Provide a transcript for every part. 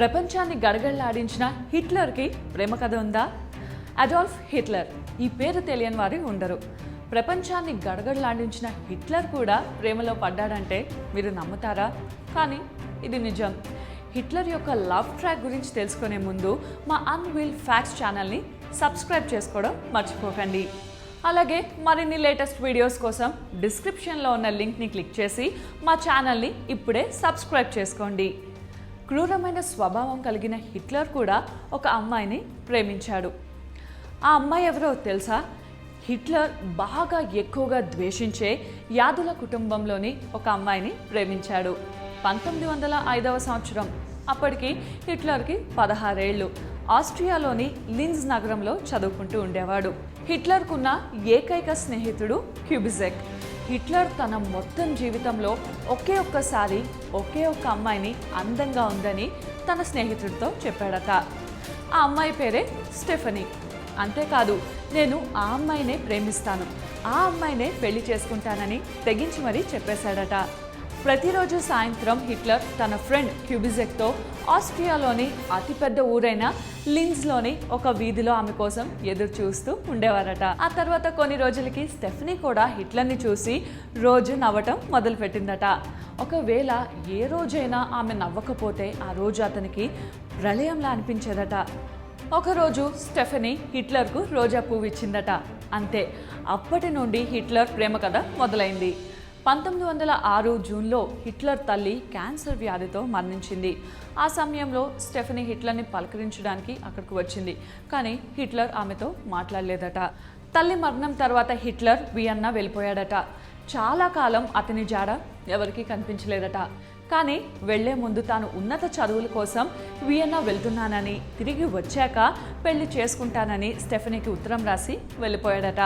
ప్రపంచాన్ని గడగడలాడించిన హిట్లర్కి ప్రేమ కథ ఉందా? అడాల్ఫ్ హిట్లర్ ఈ పేరు తెలియని వారు ఉండరు. ప్రపంచాన్ని గడగడలాడించిన హిట్లర్ కూడా ప్రేమలో పడ్డాడంటే మీరు నమ్ముతారా? కానీ ఇది నిజం. హిట్లర్ యొక్క లవ్ ట్రాక్ గురించి తెలుసుకునే ముందు మా అన్వీల్ ఫ్యాక్ట్స్ ఛానల్ని సబ్స్క్రైబ్ చేసుకోవడం మర్చిపోకండి. అలాగే మరిన్ని లేటెస్ట్ వీడియోస్ కోసం డిస్క్రిప్షన్లో ఉన్న లింక్ని క్లిక్ చేసి మా ఛానల్ని ఇప్పుడే సబ్స్క్రైబ్ చేసుకోండి. క్రూరమైన స్వభావం కలిగిన హిట్లర్ కూడా ఒక అమ్మాయిని ప్రేమించాడు. ఆ అమ్మాయి ఎవరో తెలుసా? హిట్లర్ బాగా ఎక్కువగా ద్వేషించే యాదుల కుటుంబంలోని ఒక అమ్మాయిని ప్రేమించాడు. పంతొమ్మిది వందల ఐదవ సంవత్సరం. అప్పటికి హిట్లర్కి పదహారేళ్ళు. ఆస్ట్రియాలోని లిన్స్ నగరంలో చదువుకుంటూ ఉండేవాడు. హిట్లర్కున్న ఏకైక స్నేహితుడు క్యూబిజెక్. హిట్లర్ తన మొత్తం జీవితంలో ఒకే ఒక్కసారి ఒకే ఒక్క అమ్మాయిని అందంగా ఉందని తన స్నేహితుడితో చెప్పాడట. ఆ అమ్మాయి పేరే స్టెఫనీ. అంతేకాదు నేను ఆ అమ్మాయినే ప్రేమిస్తాను. ఆ అమ్మాయినే పెళ్ళి చేసుకుంటానని తెగించి మరీ చెప్పేశాడట. ప్రతిరోజు సాయంత్రం హిట్లర్ తన ఫ్రెండ్ క్యూబిజెక్తో ఆస్ట్రియాలోని అతిపెద్ద ఊరైన లిన్స్లోని ఒక వీధిలో ఆమె కోసం ఎదురు చూస్తూ ఉండేవారట. ఆ తర్వాత కొన్ని రోజులకి స్టెఫనీ కూడా హిట్లర్ని చూసి రోజు నవ్వటం మొదలుపెట్టిందట. ఒకవేళ ఏ రోజైనా ఆమె నవ్వకపోతే ఆ రోజు అతనికి ప్రళయంలా అనిపించేదట. ఒకరోజు స్టెఫనీ హిట్లర్కు రోజా పువ్వు ఇచ్చిందట. అంతే అప్పటి నుండి హిట్లర్ ప్రేమ కథ మొదలైంది. పంతొమ్మిది వందల ఆరు జూన్లో హిట్లర్ తల్లి క్యాన్సర్ వ్యాధితో మరణించింది. ఆ సమయంలో స్టెఫనీ హిట్లర్ని పలకరించడానికి అక్కడికి వచ్చింది. కానీ హిట్లర్ ఆమెతో మాట్లాడలేదట. తల్లి మరణం తర్వాత హిట్లర్ వియన్నా వెళ్ళిపోయాడట. చాలా కాలం అతని జాడ ఎవరికీ కనిపించలేదట. కానీ వెళ్ళే ముందు తాను ఉన్నత చదువుల కోసం వియన్నా వెళ్తున్నానని తిరిగి వచ్చాక పెళ్ళి చేసుకుంటానని స్టెఫనీకి ఉత్తరం రాసి వెళ్ళిపోయాడట.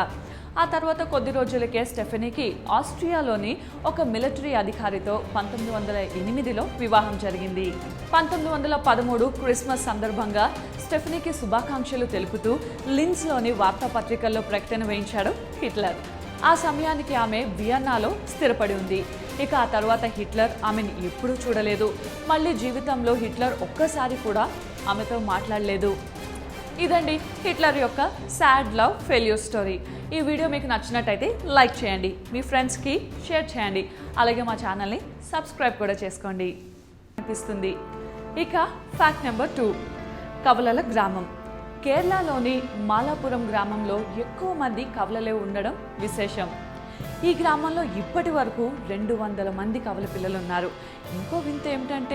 ఆ తర్వాత కొద్ది రోజులకే స్టెఫనీకి ఆస్ట్రియాలోని ఒక మిలిటరీ అధికారితో పంతొమ్మిది వందల ఎనిమిదిలో వివాహం జరిగింది. పంతొమ్మిది వందల పదమూడు క్రిస్మస్ సందర్భంగా స్టెఫనీకి శుభాకాంక్షలు తెలుపుతూ లిన్స్లోని వార్తాపత్రికల్లో ప్రకటన వేయించాడు హిట్లర్. ఆ సమయానికి ఆమె వియన్నాలో స్థిరపడి ఉంది. ఇక ఆ తర్వాత హిట్లర్ ఆమెను ఎప్పుడూ చూడలేదు. మళ్ళీ జీవితంలో హిట్లర్ ఒక్కసారి కూడా ఆమెతో మాట్లాడలేదు. ఇదండి హిట్లర్ యొక్క సాడ్ లవ్ ఫెయిల్యూర్ స్టోరీ. ఈ వీడియో మీకు నచ్చినట్టయితే లైక్ చేయండి మీ ఫ్రెండ్స్కి షేర్ చేయండి అలాగే మా ఛానల్ని సబ్స్క్రైబ్ కూడా చేసుకోండి. అనిపిస్తుంది. ఇక ఫ్యాక్ట్ నెంబర్ టూ కవలల గ్రామం. కేరళలోని మాలాపురం గ్రామంలో ఎక్కువ మంది కవలలే ఉండడం విశేషం. ఈ గ్రామంలో ఇప్పటి వరకు రెండు వందల మంది కవల పిల్లలు ఉన్నారు ఇంకో వింత ఏమిటంటే